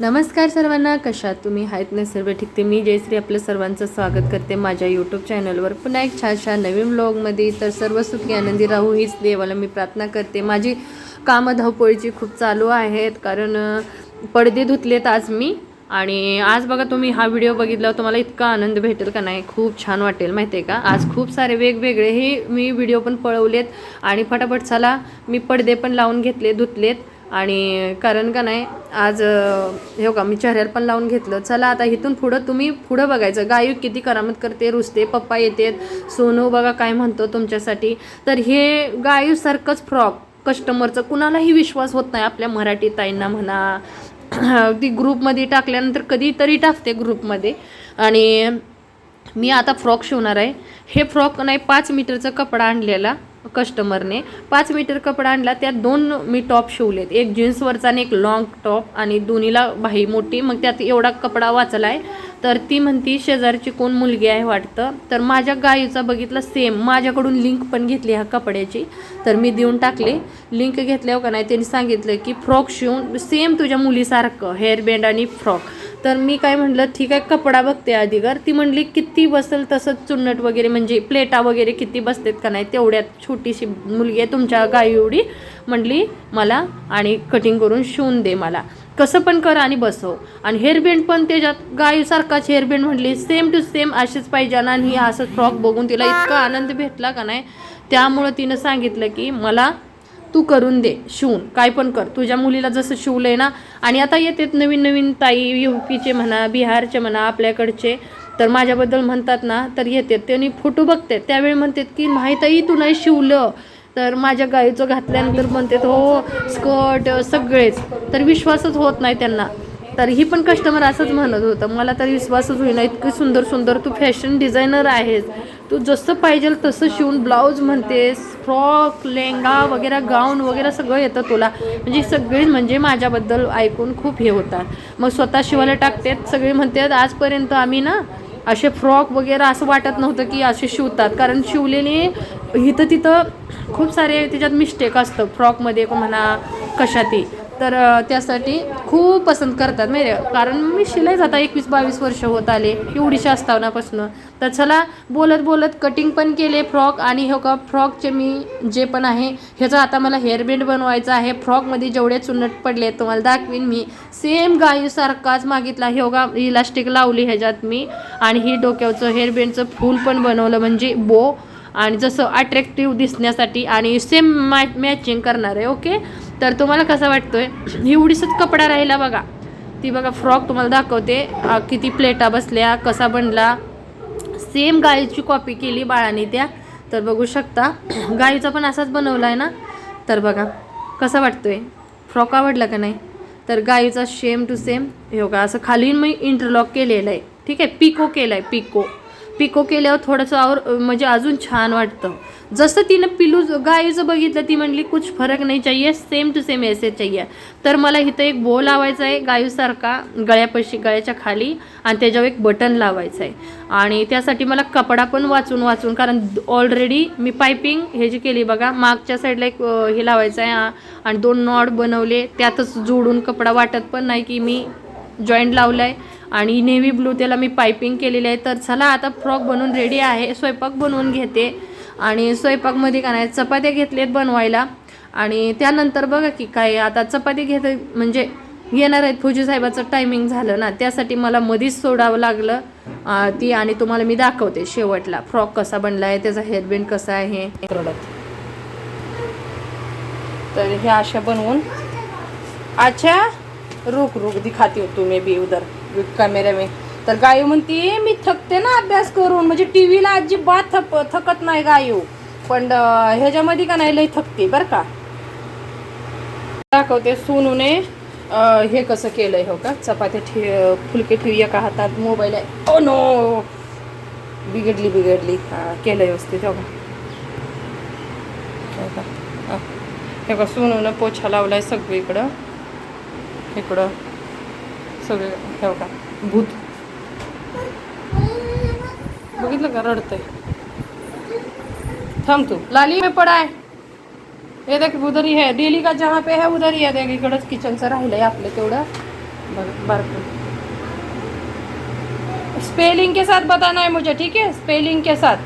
नमस्कार सर्वांना कशात तुम्ही आहेत? ना सर्व ठीक. ते मी जयश्री आपलं सर्वांचं स्वागत करते माझ्या यूट्यूब चॅनलवर पुन्हा एक छानशा नवीन व्लॉगमध्ये तर सर्व सुखी आनंदी राहू हीच देवाला मी प्रार्थना करते. माझी कामं धावपळीची खूप चालू आहेत कारण पडदे धुतलेत आज मी. आणि आज बघा तुम्ही हा व्हिडिओ बघितला तुम्हाला इतका आनंद भेटेल का नाही? खूप छान वाटेल माहिती आहे का? आज खूप सारे वेगवेगळे हे मी व्हिडिओ पण पळवलेत. आणि फटाफट चला मी पडदे पण लावून घेतले धुतलेत. आणि कारण का नाही आज हे का मी चेहऱ्याला पण लावून घेतलं. चला आता इथून पुढं तुम्ही पुढं बघायचं. गायू किती करामत करते रुसते पप्पा येतात सोनू बघा काय म्हणतो तुमच्यासाठी. तर हे गायूसारखंच फ्रॉक कस्टमरचं कुणालाही विश्वास होत नाही आपल्या मराठी ताईंना म्हणा. ती ग्रुपमध्ये टाकल्यानंतर कधीतरी टाकते ग्रुपमध्ये. आणि मी आता फ्रॉक शिवणार आहे. हे फ्रॉक नाही पाच मीटरचा कपडा आणलेला. कस्टमरने पाच मीटर कपडा आणला त्यात दोन मी टॉप शिवलेत. एक जीन्सवरचा आणि एक लॉंग टॉप आणि दोन्हीला भाई मोठी. मग त्यात एवढा कपडा वाचला आहे तर ती म्हणती शेजारची कोण मुलगी आहे वाटतं? तर माझ्या गाईचा बघितलं सेम माझ्याकडून लिंक पण घेतली ह्या कपड्याची. तर मी देऊन टाकले. लिंक घेतल्यावर का नाही त्यांनी सांगितलं की फ्रॉक शिवून सेम तुझ्या मुलीसारखं हेअरबँड आणि फ्रॉक तर मी काय म्हटलं ठीक आहे कपडा बघते अधिकार. ती म्हणली किती बसेल तसंच चुन्नट वगैरे म्हणजे प्लेटा वगैरे किती बसतात का नाही तेवढ्यात छोटीशी मुलगी आहे तुमच्या गाई एवढी. म्हणली मला आणि कटिंग करून शिवून दे मला. कसं पण कर आणि बसव. आणि हेअरबँड पण त्याच्यात गायसारखाच हेअरबँड म्हटली सेम टू सेम अशीच पाहिजे आणि असं फ्रॉक बघून तिला इतका आनंद भेटला का नाही? त्यामुळं तिनं सांगितलं की मला तू करून दे शिवून. काय पण कर. तुझ्या मुलीला जसं शिवलंय ना आणि आता येतात नवीन नवीन ताई यू पीचे म्हणा बिहारचे म्हणा आपल्याकडचे तर माझ्याबद्दल म्हणतात ना तर येतात. त्यांनी फोटो बघतात. त्यावेळी म्हणतात की माहीतही तू नाही शिवलं. तर माझ्या गाईचं घातल्यानंतर म्हणतात हो स्कर्ट सगळेच. तर विश्वासच होत नाही त्यांना. तर ही पण कस्टमर असंच म्हणत होतं. मला तर विश्वासच होईना इतकी सुंदर सुंदर तू फॅशन डिझायनर आहेस. तू जसं पाहिजे तसं शिवून ब्लाऊज म्हणतेस फ्रॉक लेंगा वगैरे गाऊन वगैरे सगळं येतं तुला. म्हणजे सगळी म्हणजे माझ्याबद्दल ऐकून खूप हे होतात. मग स्वतः शिवायला टाकतात सगळे म्हणतात आजपर्यंत आम्ही ना असे फ्रॉक वगैरे असं वाटत नव्हतं की असे शिवतात. कारण शिवलेले इथं तिथं खूप सारे त्याच्यात मिस्टेक असतं फ्रॉकमध्ये म्हणा कशातही. तर त्यासाठी खूप पसंत करतात माहिती कारण मी शिलाई आता एकवीस बावीस वर्ष होत आले एवढीशा असतानापासून. तर चला बोलत बोलत कटिंग पण केले फ्रॉक आणि हो का फ्रॉकचे मी जे पण आहे ह्याचं आता मला हेअरबँड बनवायचं आहे. फ्रॉकमध्ये जेवढे चुन्नट पडले तुम्हाला दाखवीन मी. सेम गायूसारखाच मागितला हे का इलास्टिक लावली ह्याच्यात मी. आणि ही डोक्याचं हेअरबँडचं फूल पण बनवलं म्हणजे बो आणि जसं अट्रॅक्टिव्ह दिसण्यासाठी आणि सेम मॅ मॅचिंग करणार आहे ओके तर तुम्हाला कसा वाटतोय? एवढीसच कपडा राहिला बघा. ती बघा फ्रॉक तुम्हाला दाखवते. किती प्लेटा बसल्या कसा बनला. सेम गाईची कॉपी केली बाळाने त्या. तर बघू शकता. गायीचा पण असाच बनवला आहे ना? तर बघा कसा वाटतोय? फ्रॉक आवडला का नाही? तर गाईचा सेम टू सेम योगा असं खाली मी इंटरलॉक केलेलं आहे. ठीक आहे? पिको केलं आहे पिको पिको केल्यावर थोडंसं और म्हणजे अजून छान वाटतं. जसं तिनं पिलू गाईचं बघितलं ती म्हणली कुछ फरक नाही चाहिए सेम टू सेम ऐसे चाहिए. तर मला इथं एक बो लावायचा आहे गायूसारखा गळ्यापाशी गळ्याच्या खाली आणि त्याच्यावर एक बटन लावायचं आहे. आणि त्यासाठी मला कपडा पण वाचून वाचून कारण ऑलरेडी मी पायपिंग हे जी केली बघा मागच्या साईडला एक हे लावायचं आहे आणि दोन नॉड बनवले त्यातच जोडून कपडा वाटत पण नाही की मी जॉईंट लावलं आहे आणि नेव्ही ब्लू त्याला मी पायपिंग केलेली आहे. तर चला आता फ्रॉक बनवून रेडी आहे. स्वयंपाक बनवून घेते. आणि स्वयंपाकमध्ये काय नाही चपात्या घेतल्यात बनवायला. आणि त्यानंतर बघा की काय आता चपाती घेत म्हणजे येणार आहेत फुजी साहेबाचं टायमिंग झालं ना त्यासाठी मला मधीच सोडावं लागलं. ती आणि तुम्हाला मी दाखवते शेवटला. फ्रॉक कसा बनला आहे त्याचा हेअरबँड कसा आहे. तर हे अशा बनवून अच्छा रुक रुक दिखाती हो तुम्ही बी उधर कॅमेरा मी. तर गायू म्हणते मी थकते ना अभ्यास करून. म्हणजे टी व्हीला अजिबात थप थकत नाही गायू. पण ह्याच्यामध्ये का नाही लई थकते बरं का. दाखवते सोनूने हे कसं केलंय हो का? चपात्या ठे फुलके ठेवी एका हातात मोबाईल आहे. Oh no! बिघडली बिघडली. केलंय केलं व्यवस्थित हो का? हो हे का? सोनूनं पोछा लावलाय सगळीकडं. इकडं. सगळे हे का भूत. बघितलं का? रडतंय. थांब तू. लाली में पडाय हे ये देख उधर ही. है डेली का जहाँ पे है उधर ही. है देख इकडंच किचनचं राहिलंय आपलं तेवढं. बरं बरं स्पेलिंग के साथ बताना है मुझे ठीक है? स्पेलिंग के साथ.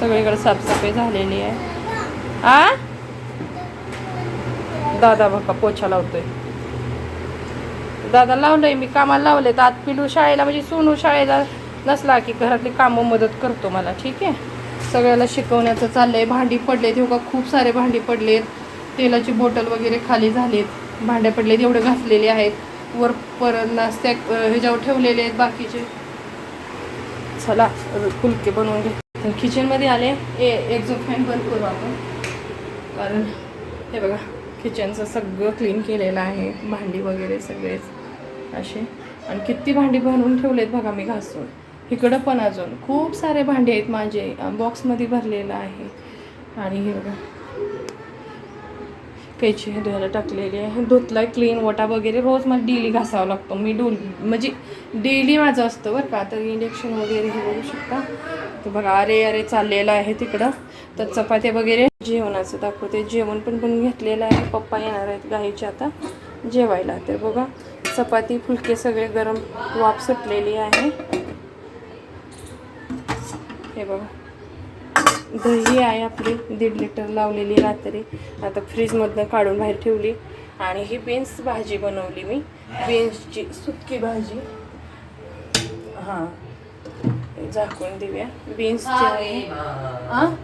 सगळीकडे साफसफाई झालेली आहे. आ? दादा बघा पोछा लावतोय. दादा लावलंय मी कामाला लावलंय तर आत पिलू शाळेला म्हणजे सोनू शाळेला नसला की घरातली कामं मदत करतो मला ठीक आहे? सगळ्याला शिकवण्याचं चाललंय. भांडी पडले तेव्हा खूप सारे भांडी पडलेत. तेलाची बॉटल वगैरे खाली झालीत. भांड्या पडलेत एवढे घासलेले आहेत. वर परत नाश्त्या ह्याच्यावर ठेवलेले आहेत बाकीचे. चला फुलके बनवून घे तर किचनमध्ये आले. ए एक जो फॅन बंद करू आपण. कारण हे बघा किचनचं सगळं क्लीन केलेलं आहे. भांडी वगैरे सगळेच. असे. आणि किती भांडी बनवून ठेवलेत बघा मी घासून. इकडं पण अजून. खूप सारे भांडी आहेत माझे. बॉक्समध्ये भरलेलं आहे. आणि हे बघा. कैची हे धुवायला टाकलेली आहे. धुतलाय क्लीन वटा वगैरे. रोज मला डेली घासावा लागतो. मी डोल म्हणजे डेली माझं असतं बरं का. तर इंजेक्शन वगैरे हे बघू शकता. तर बघा अरे अरे चाललेलं आहे तिकडं. तर चपात्या वगैरे जेवणाचं दाखवते. जेवण पण पण घेतलेलं आहे. पप्पा येणार आहेत गाईचे आता. जेवायला. तर बघा चपाती फुलके सगळे गरम वाफ सुटलेली आहे. हे बघा. दही आहे आपली दीड लिटर लावलेली रात्री. आता फ्रीजमधनं काढून बाहेर ठेवली. आणि ही बीन्स भाजी बनवली मी. बीन्सची सुटकी भाजी. हां. झाकून देऊया. बीन्सची आहे. हां.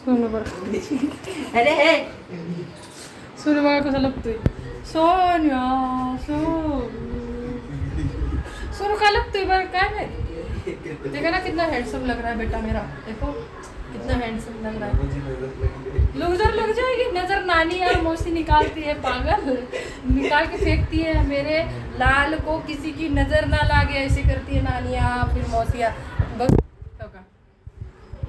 सोनू बरं. सोनू बघा कसा लपतोय. सोन्या, सोनू। सोनू का लपतोय बरं काय नाही देखा ना कितना हैंडसम लग रहा है बेटा मेरा। देखो, कितना हैंडसम लग रहा है। नज़र लग जाएगी, नज़र नानी और मौसी निकालती है, पागल। निकाल के फेंकती है मेरे। लाल को किसी की नज़र ना लागे, ऐसे करती है नानिया, फिर मौसिया। बस?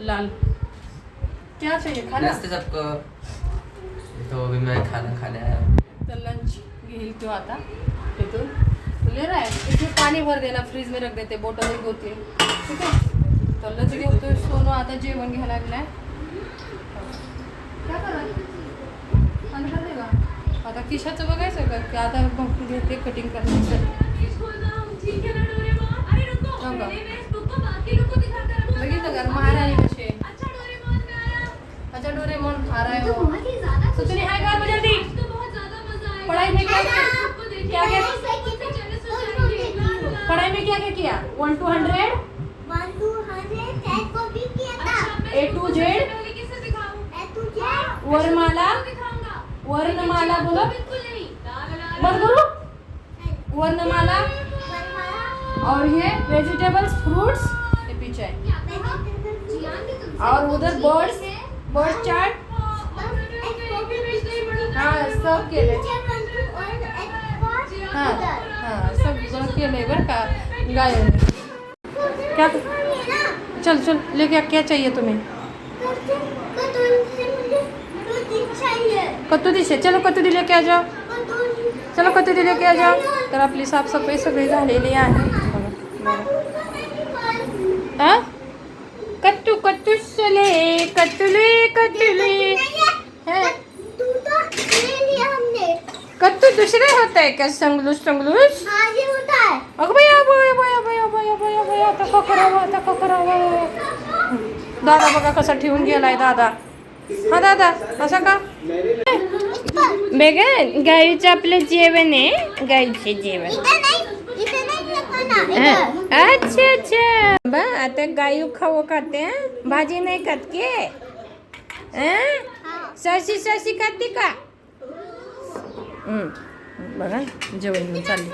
लाल। क्या चाहिए, खाना? सबको। तो अभी मैं खाना खाने आया हूँ। तर लंच घेईल तो आता तिथून तो ले रहा है इसमें पाणी भर देना फ्रीज में रख देते बॉटल एक होती ठीक आहे? तर लंच घेतोय सोनू आता जेवण घ्यायला लागलाय. काय करा का? आता किशाचं बघायचं का? की आता घेते कटिंग करण्यासाठी हो का? बघितलं का? महाराणी कशी आहे. अच्छा डोरेमोन. आ रहा है वो तो तूने हाय जल्दी पढ़ाई में क्या क्या? क्या पढ़ाई में क्या क्या? KIA one two hundred A to Z वर्णमाला वर्णमाला बोलो। मत बोलो वर्णमाला और ये वेजिटेबल्स फ्रूट्स ये पीछे और उधर बर्ड्स बर्ड चार्ट हाँ सब केले हाँ हाँ सब केले बरं का गाय क्या चल चल लेके आ, क्या चाहिए तुम्हें? कत्तू दिशे चलो कत्तू दी लेके आ जाओ। चलो कत्तू दी लेके आ जाओ। तर आपली साफसफाई सगळी झालेली आहे बघा, बघा. हा? कत्तू कत्तू चले कत्तुले कत्तुले है? कत्तू दुसरे होत आहे का संगलूस संगलूस? अगं बाई अगं बाई, बाई, बाई, बाई, बाई, बाई, आता का करावं आता का करावं दादा बघा कसा ठेवून गेलाय दादा। हा दादा असा का? बेगन गाईचं आपलं जेवण आहे गाईचे जेवण. अच्छा अच्छा. बा आता गायू खाऊ खाते हं? भाजी नाही खात के? हं? सशी सशी खाते का? हं. बघा जेवण घेऊन चालली.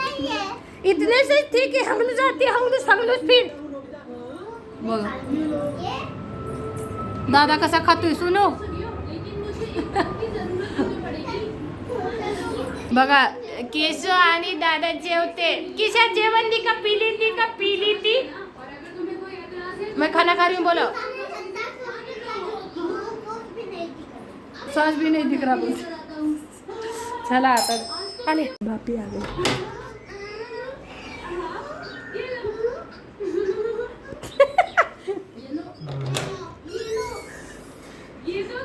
इतने से ठीक है हम लोग जाते हैं हम लोग हम लोग फिर बघा. दादा कसा खातोय सुनो? बघा केशव आणि दादा जेवते. किशा जेवण दी का पिली ती का पिली ती मैं खाना खा रही हूँ बोलो सांस भी नहीं दिख रहा बोल चला आता. आले. बापी आले.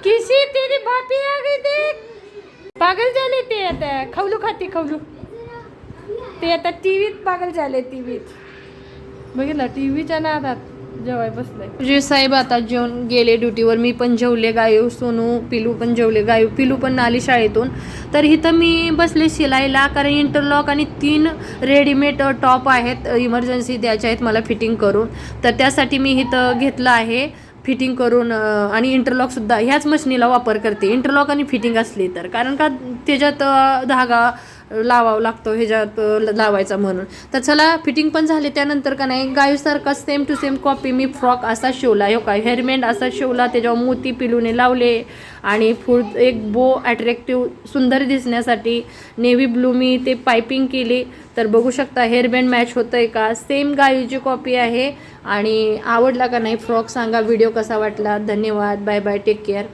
किसी तेरी भाभी आ गई देख. पागल झाले ते. आता खवलू खाते खवलू. ते आता टीव्हीत पागल झाले टीव्हीत. बघितलं? टीव्हीच्या नादात. जेवाय बसले जे साहेब आता जेवण गेले ड्युटीवर मी पण जेवले गायू सोनू पिलू पण जेवले गायू पिलू पण आली शाळेतून. तर इथं मी बसले शिलाईला कारण इंटरलॉक आणि तीन रेडीमेड टॉप आहेत इमर्जन्सी द्यायचे आहेत मला फिटिंग करून. तर त्यासाठी मी इथं घेतलं आहे फिटिंग करून आणि इंटरलॉकसुद्धा ह्याच मशीनीला वापर करते. इंटरलॉक आणि फिटिंग असली तर. कारण का त्याच्यात धागा लावावं लागतो ह्याच्यात लावायचा म्हणून. तर चला फिटिंग पण झाली त्यानंतर का नाही गायूसारखा सेम टू सेम कॉपी मी फ्रॉक असा शिवला हो का हेअरबँड असा शिवला त्याच्यावर मोती पिलूने लावले आणि फुल एक बो अट्रॅक्टिव्ह सुंदर दिसण्यासाठी नेव्ही ब्लू मी ते पायपिंग केली. तर बघू शकता हेअरबँड मॅच होतं आहे का? सेम गायूची कॉपी आहे आणि आवडला का नाही फ्रॉक सांगा व्हिडिओ कसा वाटला? धन्यवाद बाय बाय टेक केअर